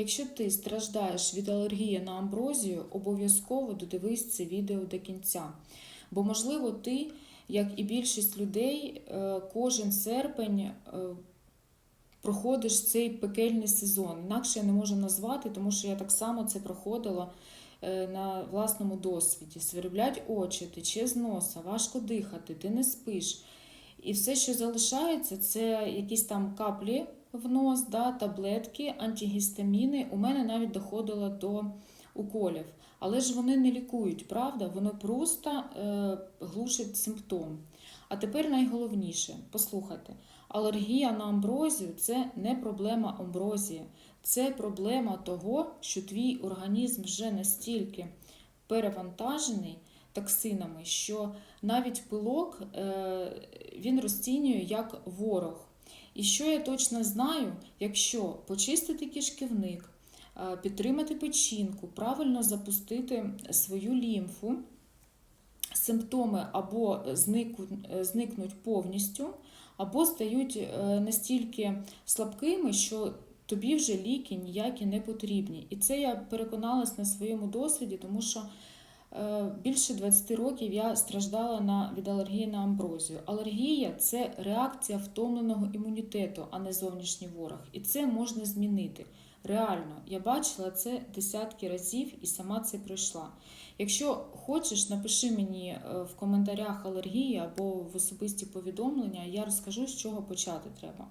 Якщо ти страждаєш від алергії на амброзію, обов'язково додивись це відео до кінця. Бо, можливо, ти, як і більшість людей, е, кожен серпень е, проходиш цей пекельний сезон. Інакше я не можу назвати, тому що я так само це проходила е, на власному досвіді. Сверблять очі, тече з носа, важко дихати, ти не спиш. І все, що залишається, це якісь там каплі в нос, да, таблетки, антигістаміни. У мене навіть доходило до уколів. Але ж вони не лікують, правда? Вони просто е, глушать симптом. А тепер найголовніше, послухайте, алергія на амброзію це не проблема амброзії, це проблема того, що твій організм вже настільки перевантажений токсинами, що навіть пилок е, він розцінює як ворог. І що я точно знаю, якщо почистити кишківник, е, підтримати печінку, правильно запустити свою лімфу, симптоми або зникнуть, е, повністю, або стають е, настільки слабкими, що тобі вже ліки ніякі не потрібні. І це я переконалась на своєму досвіді, тому що більше 20 років я страждала на, від алергії на амброзію. Алергія це реакція втомленого імунітету, а не зовнішній ворог. І це можна змінити. Реально, я бачила це десятки разів і сама це пройшла. Якщо хочеш, напиши мені е, в коментарях алергії або в особисті повідомлення, я розкажу, з чого почати треба.